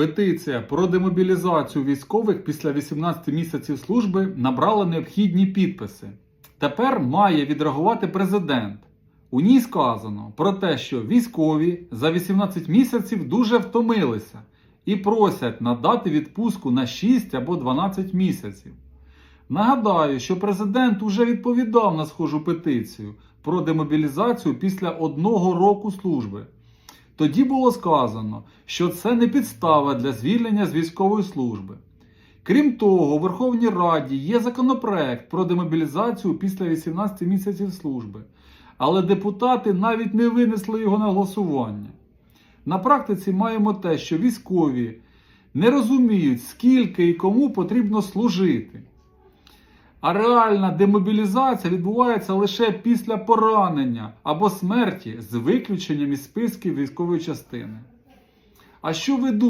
Петиція про демобілізацію військових після 18 місяців служби набрала необхідні підписи. Тепер має відреагувати президент. У ній сказано про те, що військові за 18 місяців дуже втомилися і просять надати відпустку на 6 або 12 місяців. Нагадаю, що президент уже відповідав на схожу петицію про демобілізацію після одного року служби. Тоді було сказано, що це не підстава для звільнення з військової служби. Крім того, у Верховній Раді є законопроект про демобілізацію після 18 місяців служби, але депутати навіть не винесли його на голосування. На практиці маємо те, що військові не розуміють, скільки і кому потрібно служити. А реальна демобілізація відбувається лише після поранення або смерті з виключенням із списків військової частини. А що ви думаєте?